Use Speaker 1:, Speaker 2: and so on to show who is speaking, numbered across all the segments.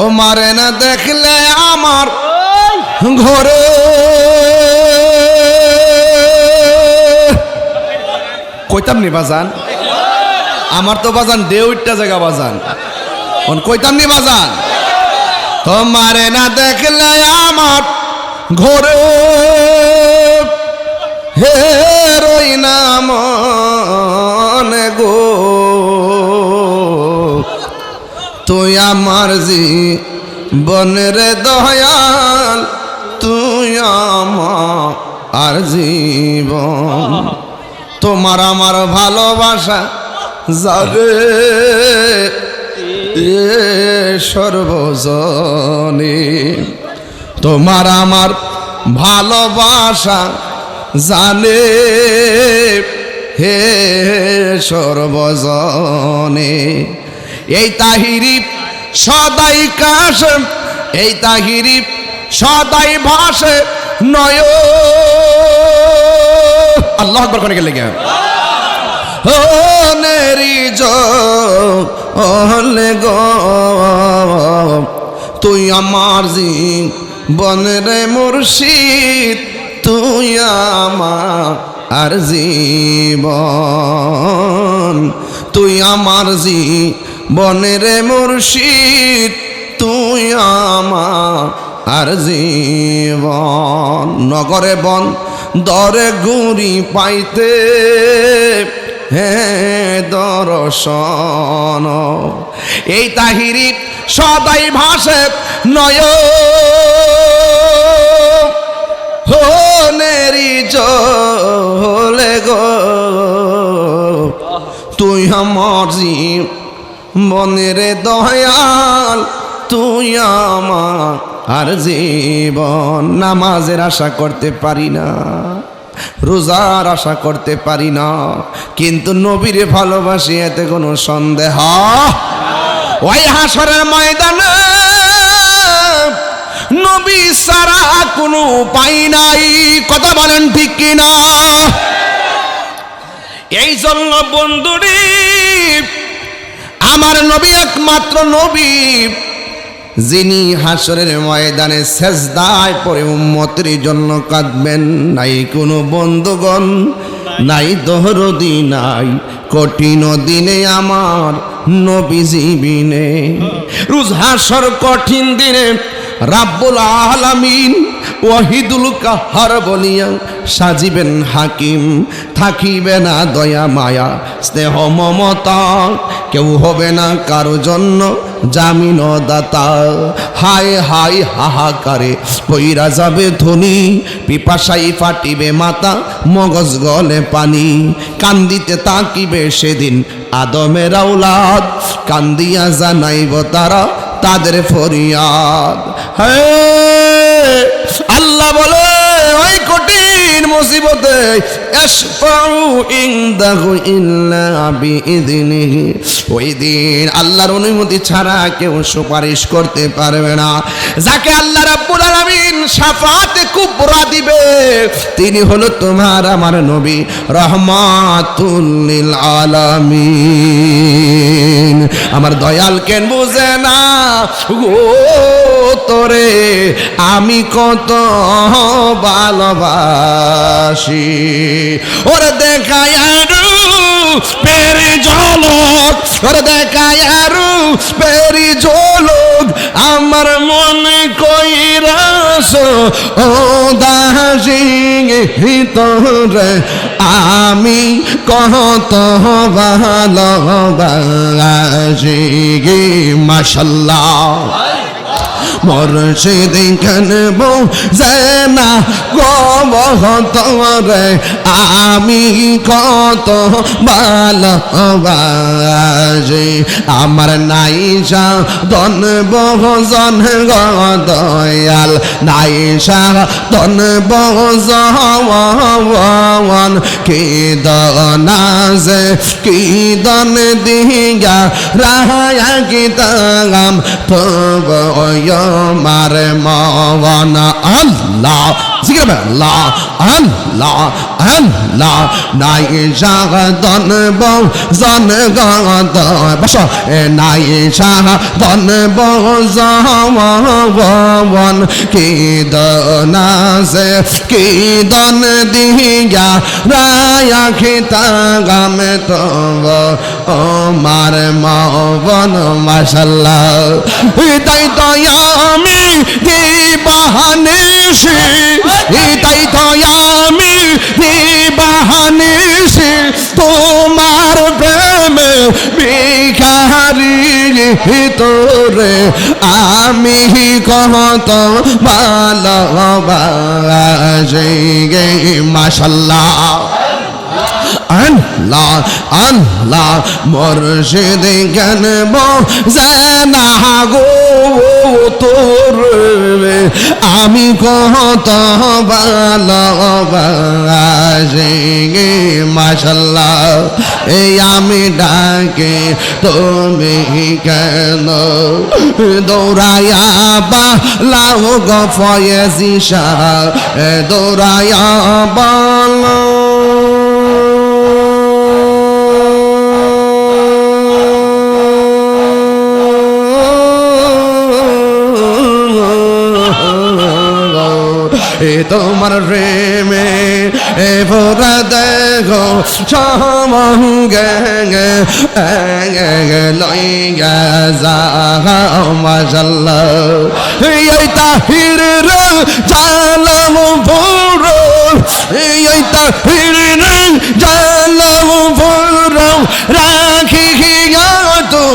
Speaker 1: তোমারে না দেখলে আমার ঘরে। কইতাম নি বাজান? আমার তো বাজান দেউটটা জায়গা বাজান। কইতাম নি বাজান? তোমারে না দেখলে আমার ঘরে। হে রই গো। তুই আমার জীবনের দয়াল, তুই আমার আর জীবন। তোমার আমার ভালোবাসা যাবে সর্বজনে। তোমার আমার ভালোবাসা জানে হে সর্বজনে। এই তাহিরি সদাই কাশ, এই তাহিরি সদাই ভাসে, নয়। আল্লাহ আকবর কোনে গেলে ও নেরি জলে গো, তুই আমার জি বনরে মুর্শিদ, তুই আমার আর জীবন, তুই আমার জি বনরে মুর্শিদ, তুই আমার আর জীবন। নগরে বন, দরে গুড়ি পাইতে হে দর্শন। এই তাহিরি সদাই ভাসে নয়। নেরি চলে গো। তুই আমার জীব মনের দয়াল, তুই আমার আর জীবন। নামাজের আশা করতে পারি না, রোজার আশা করতে পারি না, কিন্তু নবীরে ভালোবাসি এতে কোনো সন্দেহ? ওই হাসরের ময়দানে নবী সারা কোনো পাই নাই, কথা বলেন ঠিক কিনা? এই জন্য বন্ধুরি আমার নবী একমাত্র নবী, যিনি হাসরের ময়দানে সেজদায় পরে উম্মতের জন্য কাঁদবেন। নাই কোনো বন্ধুগণ, নাই দহরদি, নাই কঠিন দিনে আমার নবী জীবিনে রুজ হাসর কঠিন দিনে রাব্বুল আলামিন ওয়াহিদুল কাহার বলিয়া সাজিবেন হাকিম, থাকিবে না দয়া মায়া, স্নেহ মমতা, কেউ হবে না কারও জন্য জামিন দাতা হায় হায় হাহাকারে পইরা যাবে ধনী, পিপাসাই ফাটিবে মাতা, মগজ গলে পানি। কান্দিতে তাকিবে সেদিন আদমের আউলাদ কান্দিয়া জানাইব তারা তাদের ফরিয়াদ। হ্যাঁ আল্লাহ বলে ওই কঠিন মুসিবতে ওই দিন আল্লাহর অনুমতি ছাড়া কেউ সুপারিশ করতে পারবে না। যাকে আল্লাহ রাব্বুল আলামিন শাফাতে কুবরা দিবে, তিনি হলো তোমার আমার নবী রহমাতুল লিল আলামিন। আমার দয়াল কেন বুঝে না ও তোরে আমি কত ভালোবাসি। ওরে দেখায় ওরে দেখায় পেরি ঝলক, আমার মনে কইরাস ও দাসি তোরে আমি কত ভালোবাসি গে, মাশাল্লাহ। মরশিদ কেনব জেনা গবহতরে আমি কত ভালোবাসি। আমার নাইসা দন বহজন দয়াল নাইসা দন বহজন কি দনাজে? কি দন দিগা? রায়া কি তাগাম তব মার মন আল্লাহ জিকির হবে আল্লাহ আল্লাহ আল্লাহ নাই শাহ দন বউ জন গত বস নাই শাহ দন বউ জবন কি দনাসে কি দন দিয়া রায়া খিতা গামে তব মাশাল্লাহ তাই তো আমি তোরে আমি কত ভালোবাসি গে, মাশাল্লাহ। আল্লাহ আল্লাহ, মুর্শিদ জ্ঞান জানা গো তোর? আমি কত ভালোবাসি মাশাল্লাহ এই আমি ডাকে তুমি কেন? দৌড়াইয়া বা লাউ গফয়ে শাহ দৌড়াইয়া বলো। এ তোমার প্রেমে এ ভোরা দেখো সমঙ্গে লইয়া যা মাশাল্লাহ। এই তাহির জালাম পুরো এই তাহির জালাম পুরো রাখি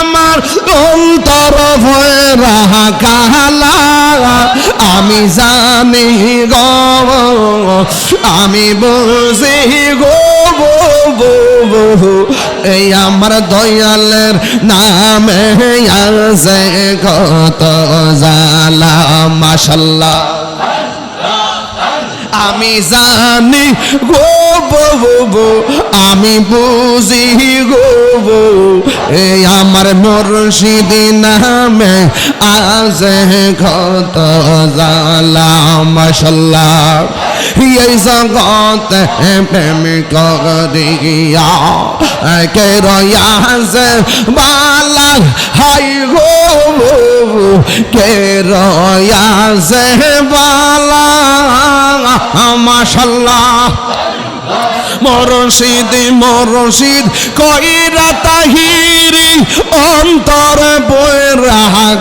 Speaker 1: আমার অন্তর ভরা কালা। আমি জানি গো, আমি বুঝি গো এই আমার দয়ালের নামে আছে কত জালা মাশাল্লাহ। আমি জানি গো বো বো বো, আমি বুঝি গো এই আমার মুর্শিদি নামে আজ কত জালা মশাল্লাহ এই জগত প্রেম করিয়া কে রয়াছে বালা হাই গো কে রয়াছে বালা মাশাল্লাহ। মরশিদ মরশিদ কইরা তাহিরি অন্তর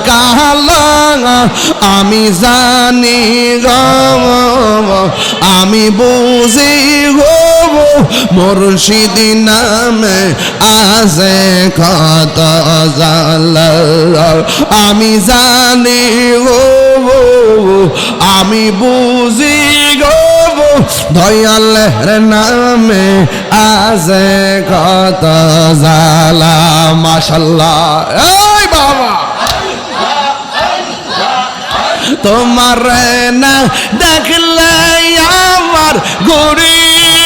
Speaker 1: কালা। আমি জানি গো, আমি বুঝি গো মুর্শিদ নামে আছে কত জালা আমি জানি গো, আমি বুঝি গো দয়ালের নামে আজ কত জালা মাশাল্লাহ। এই বাবা! তোমার না দেখলে আমার গরিব